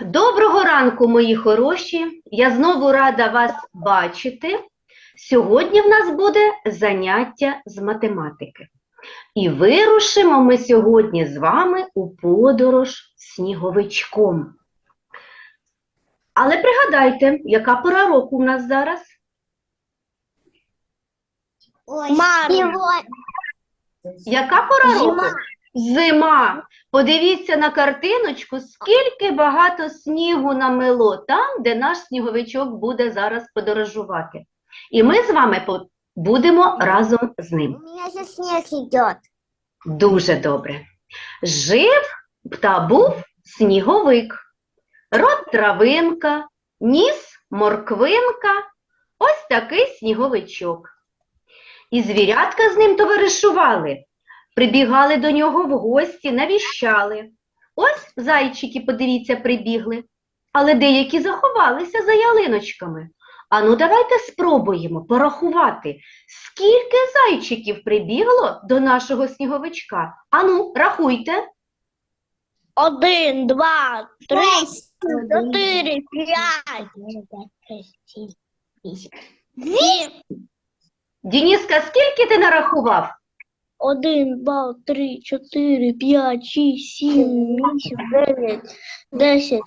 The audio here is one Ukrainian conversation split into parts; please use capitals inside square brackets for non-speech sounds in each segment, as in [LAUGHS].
Доброго ранку, мої хороші. Я знову рада вас бачити. Сьогодні в нас буде заняття з математики. І вирушимо ми сьогодні з вами у подорож сніговичком. Але пригадайте, яка пора року у нас зараз? Мама. Яка пора року? Зима. Подивіться на картиночку, скільки багато снігу намело там, де наш сніговичок буде зараз подорожувати. І ми з вами будемо разом з ним. У меня сейчас снег идет. Дуже добре. Жив та був сніговик. Рот травинка, ніс морквинка, ось такий сніговичок. І звірятка з ним товаришували, прибігали до нього в гості, навіщали. Ось зайчики, подивіться, прибігли, але деякі заховалися за ялиночками. Ану, давайте спробуємо порахувати, Скільки зайчиків прибігло до нашого сніговичка? Ану, рахуйте. Один, два, три, чотири, п'ять. Дініска, скільки ти нарахував? Один, два, три, чотири, п'ять, шість, сім, вісім, дев'ять, десять,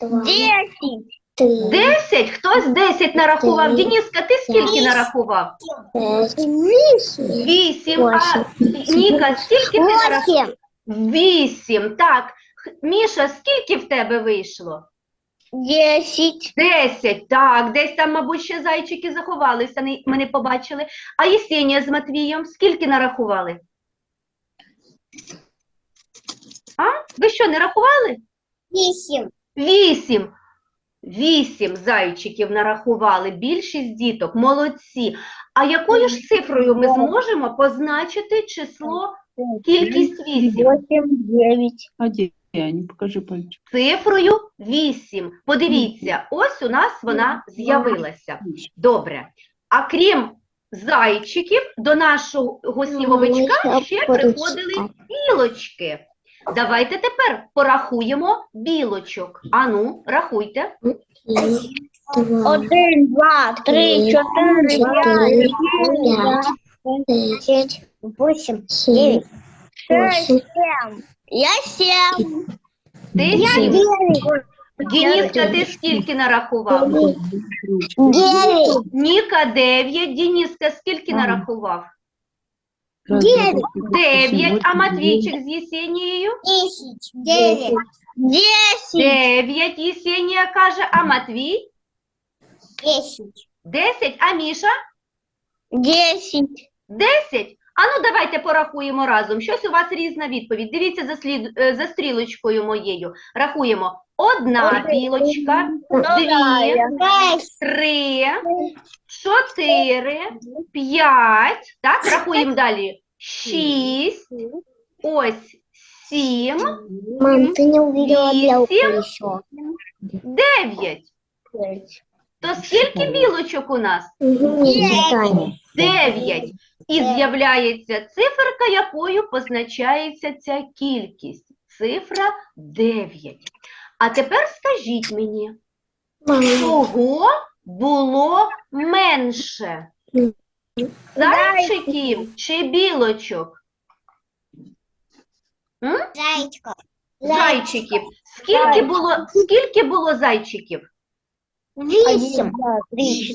десять. Три. Десять? Хтось десять нарахував. Дініска, ти скільки нарахував? Шесть. Вісім. А Ніка, скільки ти нарахував? Восемь. Вісім. Так. Міша, скільки в тебе вийшло? Десять. Десять. Так, десь там, мабуть, ще зайчики заховалися, не- ми не побачили. А Єсенія з Матвієм скільки нарахували? А? Ви що, не рахували? Восемь. Вісім. Вісім зайчиків нарахували, більшість діток, молодці. А якою ж цифрою ми зможемо позначити число, кількість вісім? Восемь, девять. А Аня? Покажи пальчик. Цифрою вісім. Подивіться, ось у нас вона з'явилася. Добре. А крім зайчиків, до нашого сніговичка ще приходили білочки. Давайте тепер порахуємо білочок. Ану, рахуйте. Один, два, три, чотири, п'ять, Пять. Шесть. Восемь. Девять. шесть, сім. Я сім. Ти сім. Дініска, ти скільки нарахував? Девять. Ніка дев'ять. Дініска, скільки Ага. нарахував? Девять. Дев'ять. А Матвійчик з Єсенією? Десять. Девять. Десять. Дев'ять. Єсенія каже, а Матвій? Десять. Десять. А Міша? Десять. Десять? А ну давайте порахуємо разом. Щось у вас різна відповідь. Дивіться за, слід, е, за стрілочкою моєю. Рахуємо. Одна білочка, дві, три, чотири, п'ять. Так, рахуємо далі. Шість, ось сім, Мам, ты не увидела еще. дев'ять. То скільки білочок у нас? Дев'ять. І з'являється циферка, якою позначається ця кількість. Цифра 9. А тепер скажіть мені, чого було менше? Зайчиків чи білочок? М? Зайчиків. Скільки було, скільки було зайчиків? Восемь.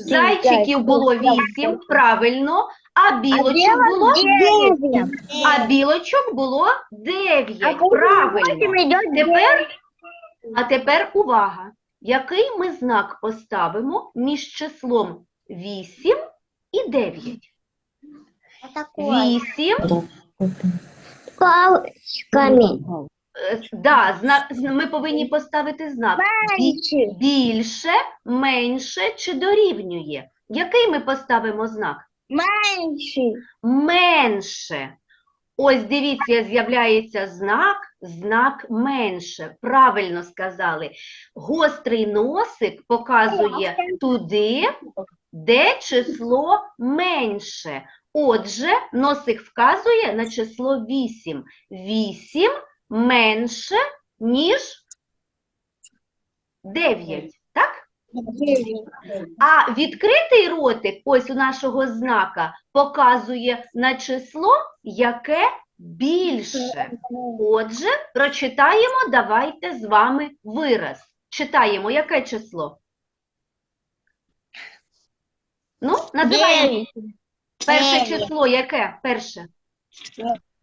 Зайчиків було 8, правильно, а білочок було Девять. А білочок було 9. Правильно. Тепер, а тепер увага. Який ми знак поставимо між числом 8 і 9? Что 8, Палочками. Е, да, зна, зна- ми повинні поставити знак. Бі- Більше, менше чи дорівнює? Який ми поставимо знак? Менше. Менше. Ось дивіться, з'являється знак, знак менше. Правильно сказали. Гострий носик показує туди, де число менше. Отже, носик вказує на число 8. 8 менше, ніж 9, так? А відкритий ротик, ось у нашого знака, показує на число, яке більше. Отже, прочитаємо, давайте з вами вираз. Читаємо, яке число? Ну, називаємо перше число, яке? Перше.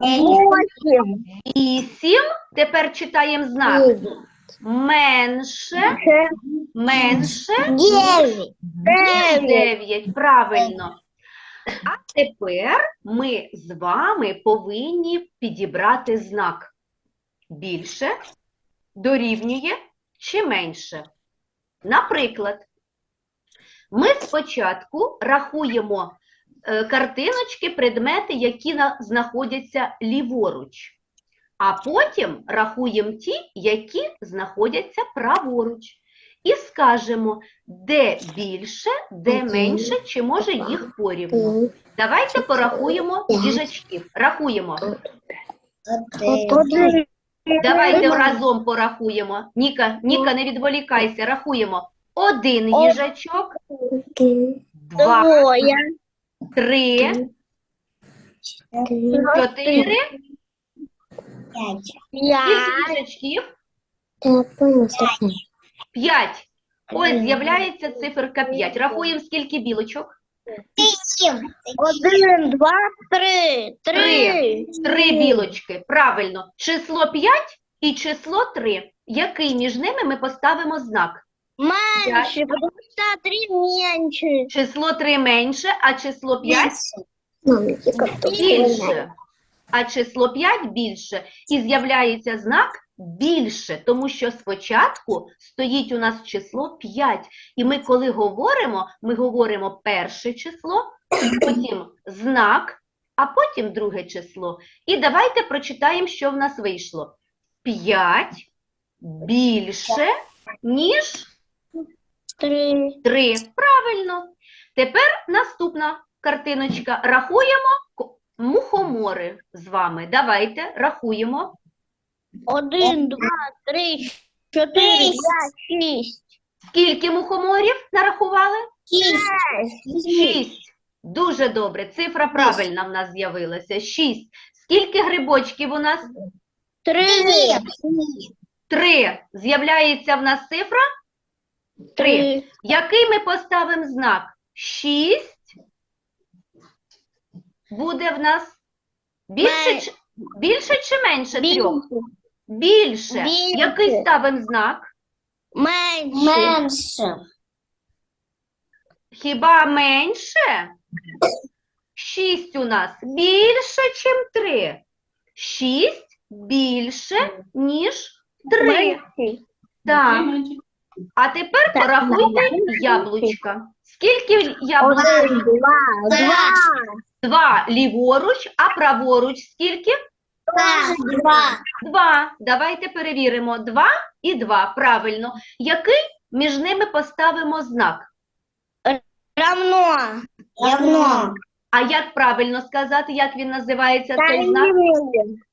Восемь. Вісім. Тепер читаємо знак. Менше, менше, Девять. ніж 9. Правильно. А тепер ми з вами повинні підібрати знак. Більше, дорівнює чи менше. Наприклад, ми спочатку рахуємо картиночки, предмети, які на- знаходяться ліворуч. А потім рахуємо ті, які знаходяться праворуч. І скажемо, де більше, де менше, чи може їх порівну. Давайте порахуємо їжачків. Рахуємо. Давайте разом порахуємо. Ніка, Ніка, не відволікайся, рахуємо. Один їжачок, два. Три, чотири. П'ять. Ось з'являється циферка 5. Рахуємо, скільки білочок? Один, два, три. Три. Три білочки. Правильно. Число 5 і число 3. Який між ними ми поставимо знак? Меньше, потому что три меньше. Число 3 менше, а число 5 Мам, я как-то більше. А число 5 більше. І з'являється знак більше, тому що спочатку стоїть у нас число 5. І ми, коли говоримо, ми говоримо перше число, потім знак, а потім друге число. І давайте прочитаємо, що в нас вийшло. 5 більше, ніж Три. 3. Правильно. Тепер наступна картиночка. Рахуємо мухомори з вами. Давайте рахуємо. Один, два, три, чотири, п'ять, шість. Скільки мухоморів нарахували? Шість. Шість. Дуже добре. Цифра правильна в нас з'явилася. Шість. Скільки грибочків у нас? Три. Три. З'являється в нас цифра? Три. Який ми поставимо знак? Шість буде в нас більше, чи, більше чи менше трьох? Більше. Більше. Який ставимо знак? Менше. Меньше. Хіба менше? Шість у нас більше, чим три. Шість більше, ніж три. Менше. А тепер Так, порахуйте яблучка. Скільки яблук? Один, два, два. Два ліворуч, а праворуч скільки? Два. Два. Давайте перевіримо. Два і два. Правильно. Який між ними поставимо знак? Равно. Равно. А як правильно сказати, як він називається цей знак?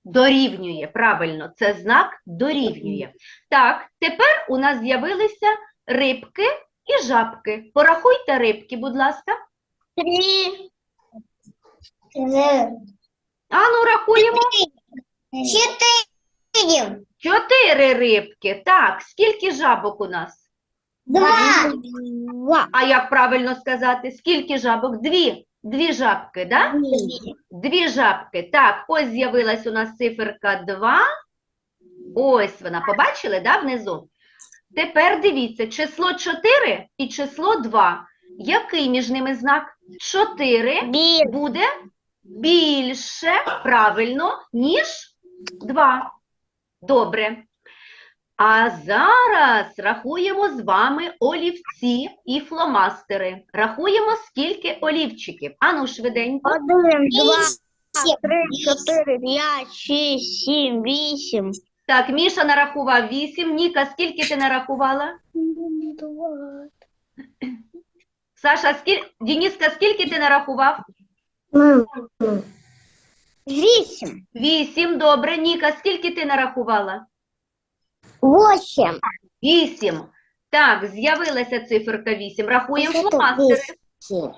Дорівнює. Правильно, це знак дорівнює. Так, тепер у нас з'явилися рибки і жабки. Порахуйте рибки, будь ласка. Три. Ану, рахуємо. Четыре. Чотири рибки. Так, скільки жабок у нас? Два. Два. А як правильно сказати? Скільки жабок? Дві. Дві жабки, да? Дві жабки. Так, ось з'явилась у нас циферка 2. Ось вона. Побачили, да, внизу? Тепер дивіться, число 4 і число 2. Який між ними знак? 4 Бі- буде більше, правильно, ніж 2. Добре. А зараз рахуємо з вами олівці і фломастери. Рахуємо, скільки олівчиків. Ану, швиденько. Один, два, три, чотири, п'ять, шість, сім, вісім. Так, Міша нарахував 8. Ніка, скільки ти нарахувала? Саша, скільки... Дениска, скільки ти нарахував? Мам. Вісім. Добре. Ніка, скільки ти нарахувала? Восемь. 8. Так, з'явилася циферка 8. Рахуємо це фломастери. вісім.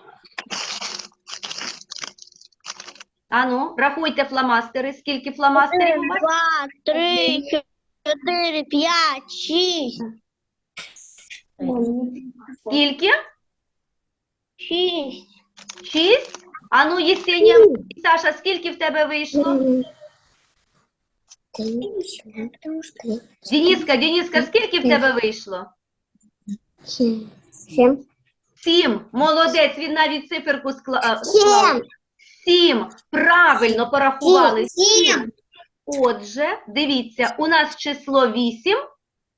Ану, рахуйте фломастери. Скільки фломастерів у вас? Два, три, чотири, п'ять, шість. Скільки? Шість. Шість? Ану, Єсенія, Саша, скільки в тебе вийшло? Три, потому что три. Дениска, Дениска, скільки в тебе вийшло? Семь. Сім. Молодець, він навіть циферку склав. Семь. Сім. Правильно порахували. Сім. Отже, дивіться, у нас число 8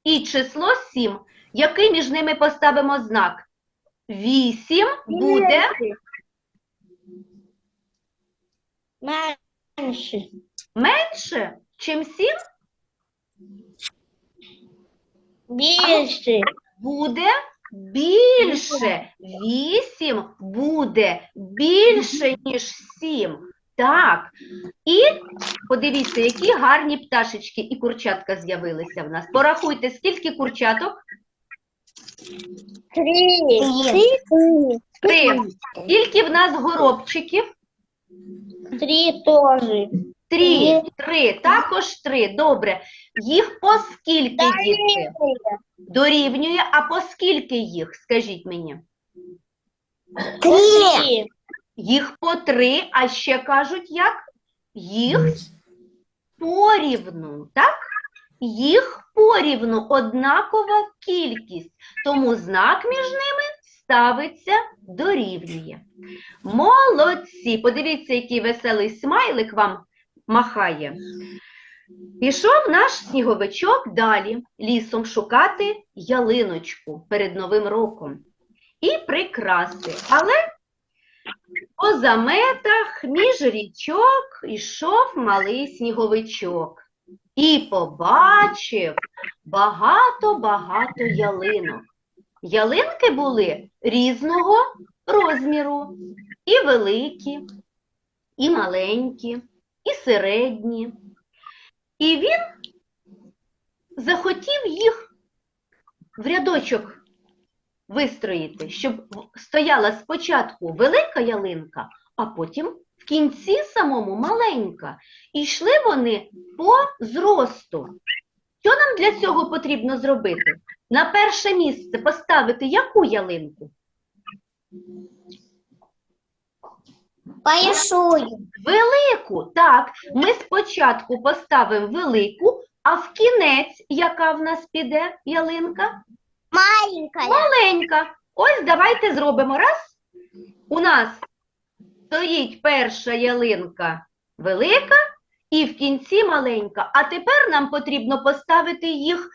і число 7. Який між ними поставимо знак? 8 буде Менше. менше, чим 7? Більше. Буде більше. 8 буде більше, ніж 7. Так. І подивіться, які гарні пташечки і курчатка з'явилися в нас. Порахуйте, скільки курчаток? Три. Три. Три. Скільки в нас горобчиків? Три теж. Три. Три. Також три. Добре. Їх по скільки, дітки? Дорівнює, а по скільки їх? Скажіть мені. Три. Їх по три, а ще кажуть як? Їх порівну, так? Їх порівну однакова кількість, тому знак між ними ставиться дорівнює. Молодці! Подивіться, який веселий смайлик вам махає. Пішов наш сніговичок далі лісом шукати ялиночку перед Новим роком і прикраси. Але по заметах між річок ішов малий сніговичок і побачив багато-багато ялинок. Ялинки були різного розміру, і великі, і маленькі, і середні. І він захотів їх в рядочок вистроїти, щоб стояла спочатку велика ялинка, а потім в кінці самому маленька. І йшли вони по зросту. Що нам для цього потрібно зробити? На перше місце поставити яку ялинку? Большую. Велику. Так, ми спочатку поставимо велику, а в кінець, яка в нас піде ялинка? Маленькая. Маленька. Ось давайте зробимо раз. У нас стоїть перша ялинка велика і в кінці маленька. А тепер нам потрібно поставити їх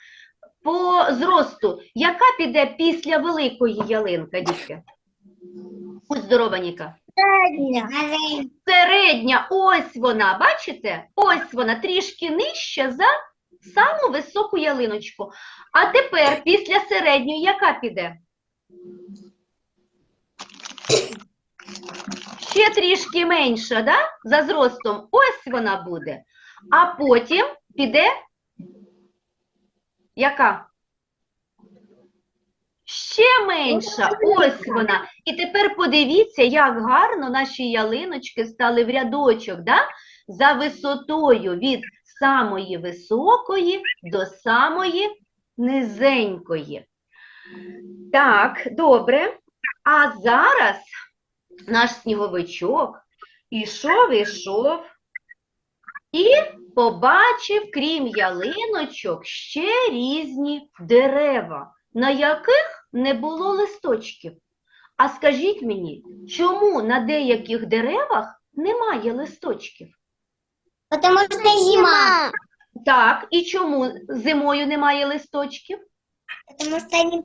по зросту. Яка піде після великої ялинки, дітки? Будь здорова, Ніка. Середня, ось вона, бачите? Ось вона, трішки нижча за саму високу ялиночку. А тепер після середньої яка піде? Ще трішки менша, да? За зростом. Ось вона буде. А потім піде яка? Ще менша, ось вона. І тепер подивіться, як гарно наші ялиночки стали в рядочок, да? за висотою від самої високої до самої низенької. Так, добре. А зараз наш сніговичок ішов, ішов і побачив, крім ялиночок, ще різні дерева, на яких не було листочків. А скажіть мені, чому на деяких деревах немає листочків? Потому что зима. Так, і чому зимою немає листочків? Потому что они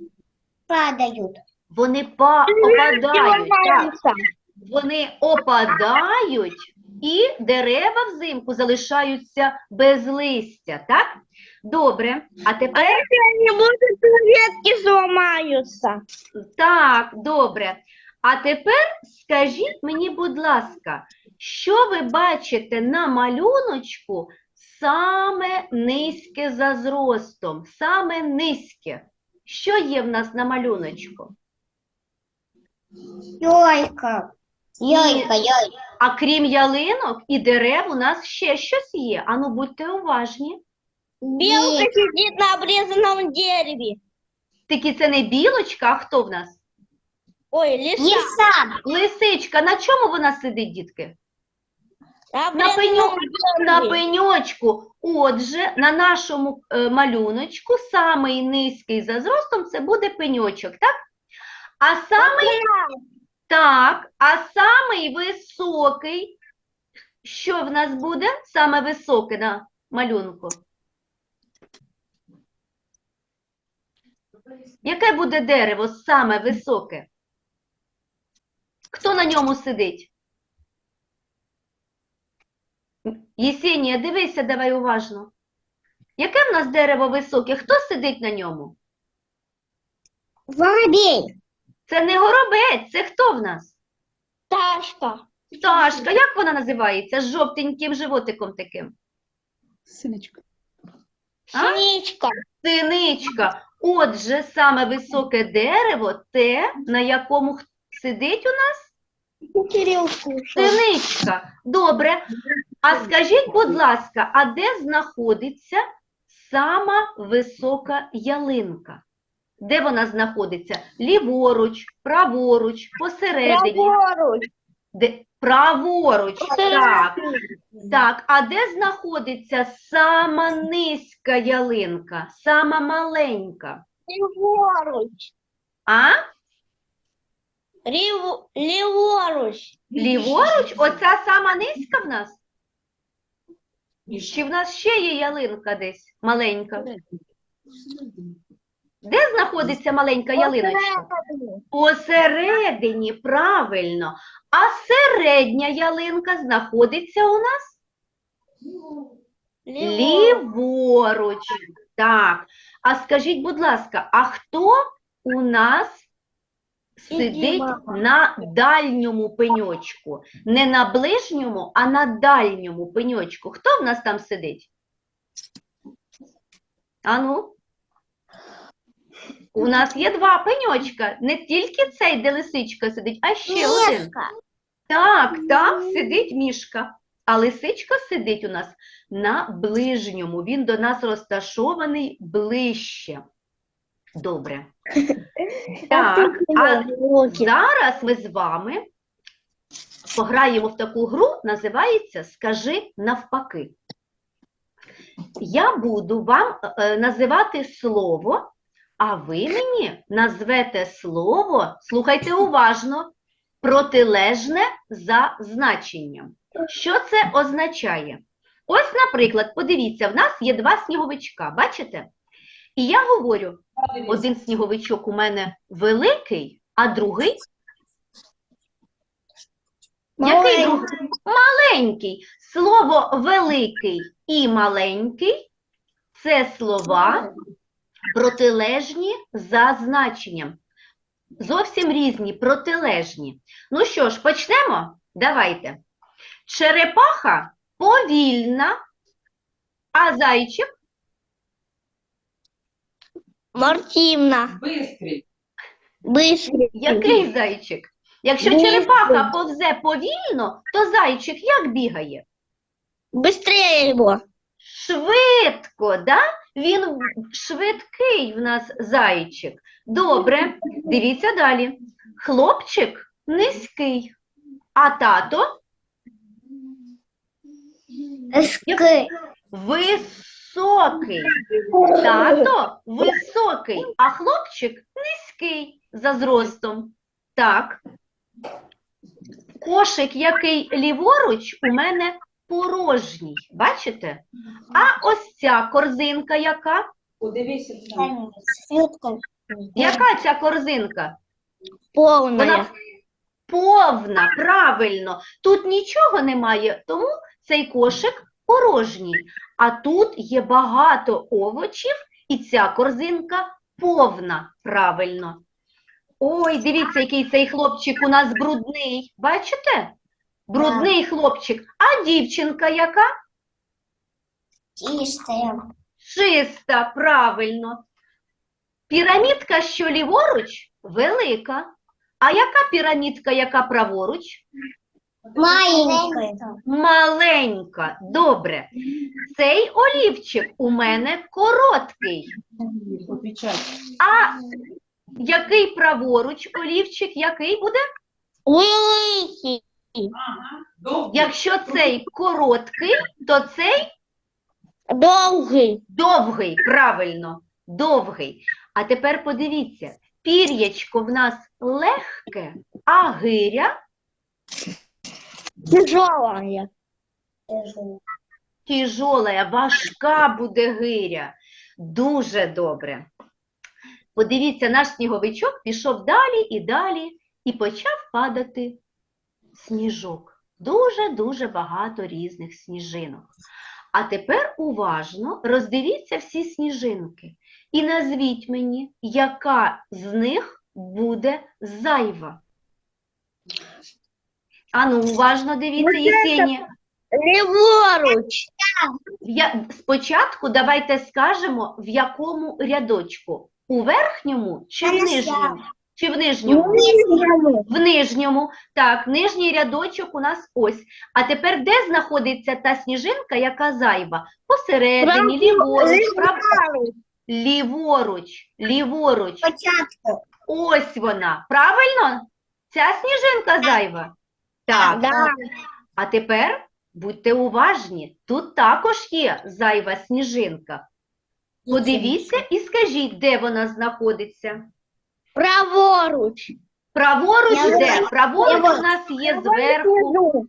падают. Вони па- опадають. Так, вони опадають, і дерева взимку залишаються без листя, так? Добре. А тепер Не будут ветки сломаются. так, добре. А тепер скажіть мені, будь ласка, що ви бачите на малюночку саме низьке за зростом, саме низьке? Що є в нас на малюночку? Йойка. Йойка, йойка. А крім ялинок і дерев, у нас ще щось є. Ану, будьте уважні. Белка Нет. сидит на обрезанном дереве. Тільки це не білочка, а хто в нас? Ой, лиса. Лиса. Лисичка. На чому вона сидить, дітки? На обрезанном на пеньочку. Отже, на нашому е, малюночку самий низький за зростом це буде пеньочок, так? А самий, так, а самий високий, що в нас буде? Саме високе на малюнку. Яке буде дерево саме високе? Хто на ньому сидить? Єсенія, дивися, давай уважно. Яке в нас дерево високе? Хто сидить на ньому? Воробей. Це не горобець, це хто в нас? Пташка. Пташка, як вона називається? З жовтеньким животиком таким. Синочка. А? Синичка. Синичка. Отже, саме високе дерево те, на якому х- сидить у нас Кирилл синичка. Добре. А скажіть, будь ласка, а де знаходиться сама висока ялинка? Де вона знаходиться? Ліворуч, праворуч, посередині. Праворуч. Де? Праворуч, так. Так, а де знаходиться сама низька ялинка, сама маленька? Ліворуч. А? Лів- Ліворуч. Ліворуч? Оця сама низька в нас? Чи в нас ще є ялинка десь маленька? Де знаходиться маленька ялиночка? Посередині, правильно. А середня ялинка знаходиться у нас ліворуч. Так. А скажіть, будь ласка, а хто у нас сидить на дальньому пеньочку? Не на ближньому, а на дальньому пеньочку. Хто в нас там сидить? Ану? У нас є два пеньочка. Не тільки цей, де лисичка сидить, а ще один. Мишка. Так, там сидить мішка. А лисичка сидить у нас на ближньому. Він до нас розташований ближче. Добре. [LAUGHS] Так, а зараз ми з вами пограємо в таку гру, називається Скажи навпаки. Я буду вам е, називати слово, а ви мені назвете слово, слухайте уважно, протилежне за значенням. Що це означає? Ось, наприклад, подивіться, в нас є два сніговичка, бачите? І я говорю, один сніговичок у мене великий, а другий який другий? Маленький. Слово великий і маленький це слова протилежні за значенням. Зовсім різні, протилежні. Ну що ж, почнемо? Давайте. Черепаха повільна, а зайчик Мартівна. Бистрий. Бистрий. який зайчик? Якщо Бистрий. черепаха повзе повільно, то зайчик як бігає? Быстрее його. Швидко, да? Він швидкий в нас зайчик. Добре, дивіться далі. Хлопчик низький, а тато Ски. високий. Тато високий, а хлопчик низький за зростом. Так. Кошик, який ліворуч, у мене порожній. Бачите? А ось ця корзинка яка? Подивися. Яка ця корзинка? Повна. Вона повна, правильно. Тут нічого немає, тому цей кошик порожній. А тут є багато овочів, і ця корзинка повна, правильно. Ой, дивіться, який цей хлопчик у нас брудний. Бачите? Брудний хлопчик. А дівчинка яка? Чистая. Чиста, правильно. Пірамідка, що ліворуч, велика. А яка пірамідка, яка праворуч? Маленькая. Маленька. Добре. Цей олівчик у мене короткий. А який праворуч олівчик, який буде? Великий. Якщо цей короткий, то цей Довгий. довгий, правильно, довгий. А тепер подивіться, пір'ячко в нас легке, а гиря Тяжелая. тяжола, важка буде гиря. Дуже добре. Подивіться, наш сніговичок пішов далі і далі і почав падати сніжок. Дуже-дуже багато різних сніжинок. А тепер уважно роздивіться всі сніжинки і назвіть мені, яка з них буде зайва. Ану, уважно дивіться, Єсенія. Ліворуч. Спочатку давайте скажемо, в якому рядочку. У верхньому чи в нижньому? Чи в нижньому? В нижньому. Так, нижній рядочок у нас ось. А тепер де знаходиться та сніжинка, яка зайва? Посередині, ліворуч, прав... ліворуч, ліворуч. Початку. Ось вона. Правильно? Ця сніжинка зайва? Так. Да. А тепер будьте уважні, тут також є зайва сніжинка. Подивіться і скажіть, де вона знаходиться. Праворуч. Праворуч Я де? Праворуч у нас є зверху,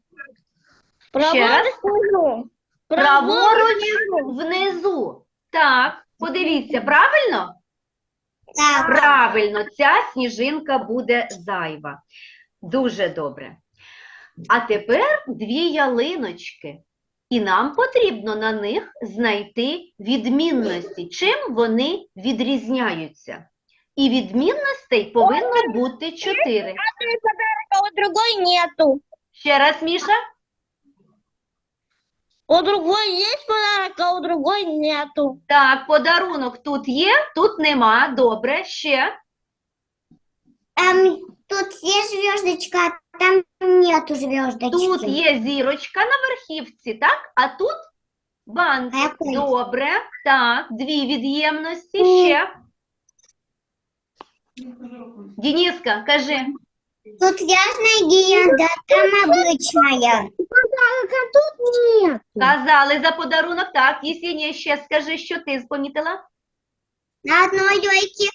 Ще раз. Праворуч. праворуч внизу. Так, подивіться, правильно? Так. Правильно, ця сніжинка буде зайва. Дуже добре. А тепер дві ялиночки. І нам потрібно на них знайти відмінності, чим вони відрізняються. І відмінностей повинно бути чотири. У другой нету. Ще раз, Міша. У другой есть подарок, а у другой нету. Так, подарунок тут є, тут нема. Добре, ще. Эм, тут есть звездочка, а там нету звездочки. Тут є зірочка на верхівці, так? А тут. Який? Добре. Так, дві від'ємності ще. Дениска, кажи. Тут ясная гиенда, там обычная. Подарок, а тут нет. Казали за подарунок. Так, Єсенія, ще скажи, що ти помітила? На одной елке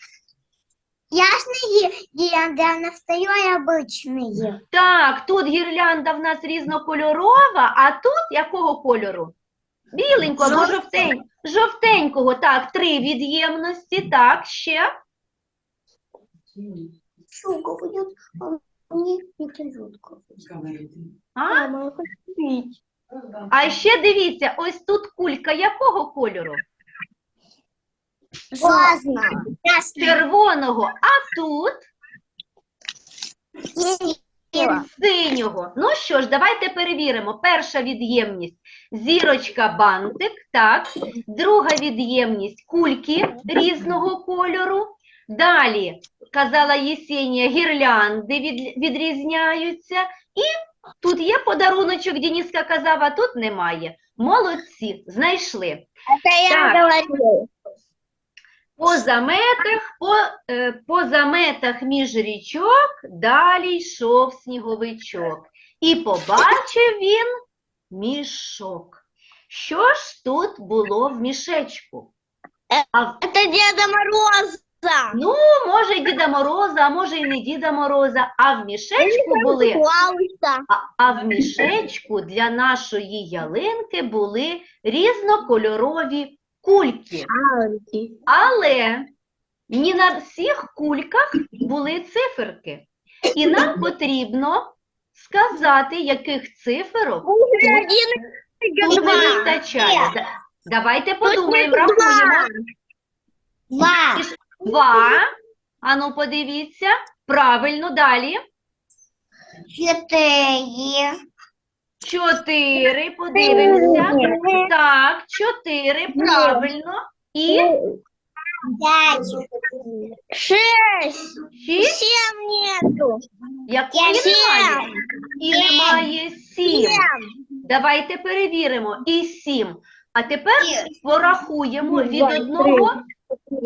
ясная гиенда, а на второй обычные. Так, тут гірлянда в нас різнокольорова, а тут якого кольору? Біленького або жовтень... жовтенького. Так, три від'ємності. Так, ще. Шуга будет, а мне это жутко. А? а ще дивіться, ось тут кулька якого кольору? Классно. Червоного, а тут синього. Ну що ж, давайте перевіримо. Перша від'ємність зірочка бантик, так. Друга від'ємність кульки різного кольору. Далі, казала Єсенія, гірлянди від, відрізняються. І тут є подаруночок, Дініска казав, а тут немає. Молодці, знайшли. Так. я говорил. По заметах, по, е, по заметах між річок далі йшов сніговичок. І побачив він мішок. Що ж тут було в мішечку? А, в- Это Деда Мороза. ну, може, й Діда Мороза, а може, й не Діда Мороза, а в мішечку були А, а в мішечку для нашої ялинки були різнокольорові кульки. Але не на всіх кульках були циферки. І нам потрібно сказати, яких циферок Один, тут не вистачає. Давайте подумаємо, Тут два. рахуємо. Два. Два. Ану, подивіться. Правильно, далі. Четыре. Чотири, подивимося. Так, чотири, правильно. І Пять. Шесть. Шість? Семь нету. Якої Сім. немає? І Сім. немає сім. Давайте перевіримо. І сім. А тепер порахуємо від одного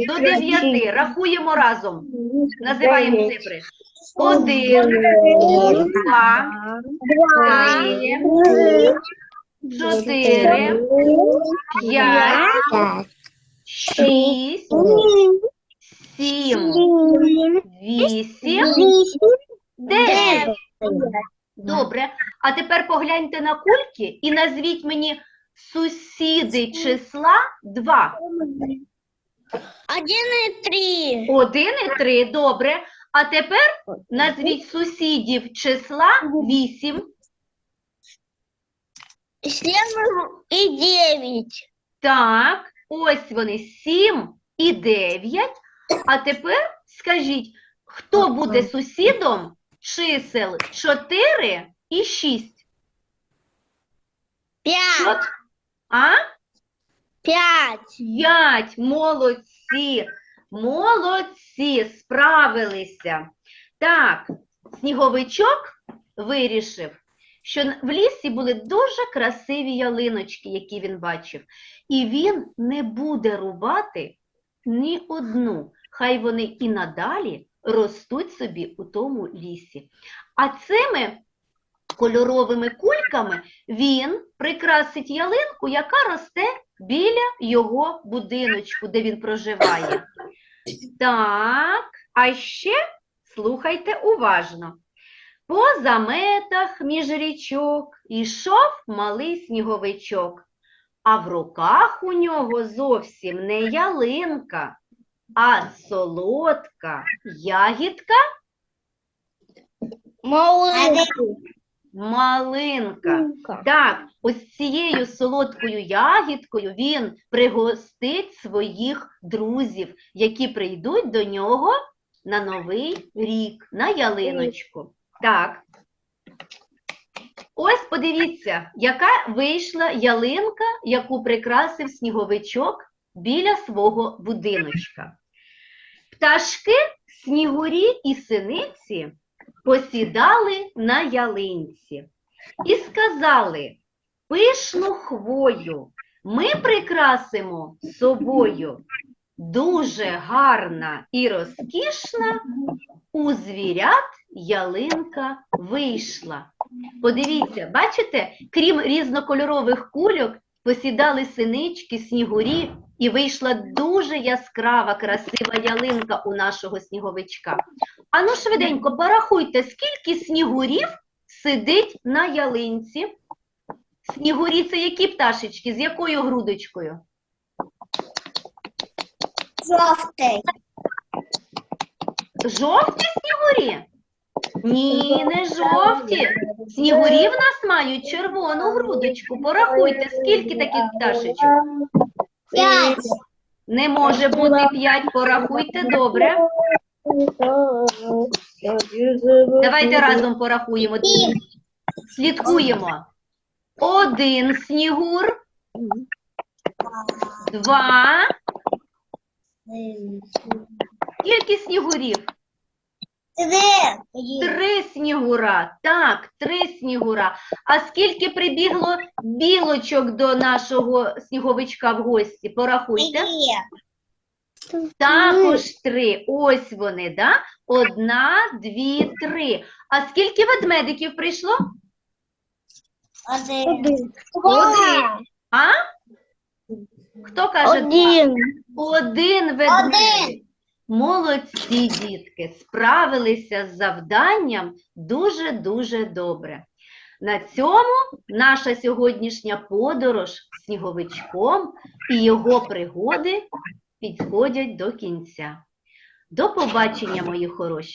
до дев'яти. Рахуємо разом. Називаємо цифри. Один, два, Два. три, чотири, п'ять, шість, сім, вісім, дев'ять. Добре. А тепер погляньте на кульки і назвіть мені сусіди числа 2. Один и три. 1 і 3. Добре. А тепер назвіть сусідів числа 8. Семь и девять. Так, ось вони 7 і 9. А тепер скажіть, хто буде сусідом чисел 4 і 6? Пять. А? Пять. П'ять. Молодці. Молодці. Справилися. Так, сніговичок вирішив, що в лісі були дуже красиві ялиночки, які він бачив. І він не буде рубати ні одну. Хай вони і надалі ростуть собі у тому лісі. А цими кольоровими кульками він прикрасить ялинку, яка росте біля його будиночку, де він проживає. Так, а ще слухайте уважно. По заметах між річок ішов малий сніговичок, а в руках у нього зовсім не ялинка, а солодка ягідка Малышка. Малинка. Так, ось цією солодкою ягідкою він пригостить своїх друзів, які прийдуть до нього на новий рік, на ялиночку. Так. Ось подивіться, яка вийшла ялинка, яку прикрасив сніговичок біля свого будиночка. Пташки, снігурі і синиці посідали на ялинці і сказали: пишну хвою ми прикрасимо собою. Дуже гарна і розкішна у звірят ялинка вийшла. Подивіться, бачите, крім різнокольорових кульок, посідали синички, снігурі, і вийшла дуже яскрава, красива ялинка у нашого сніговичка. Ану швиденько порахуйте, скільки снігурів сидить на ялинці. Снігурі це які пташечки? З якою грудочкою? Желтый. Жовті снігурі? Ні, не жовті. Снігурі в нас мають червону грудочку. Порахуйте, скільки таких пташечок? Пять. Не може бути п'ять, порахуйте добре. Давайте разом порахуємо. Слідкуємо. Один снігур, два. Скільки снігурів? Три. Три снігура. Так, три снігура. А скільки прибігло білочок до нашого сніговичка в гості? Порахуйте. Також три. Ось вони, да? Одна, дві, три. А скільки ведмедиків прийшло? Один. Один. А? Хто каже два? Один. Один ведмедик. Молодці, дітки, справилися з завданням дуже-дуже добре. На цьому наша сьогоднішня подорож сніговичком і його пригоди підходять до кінця. До побачення, мої хороші!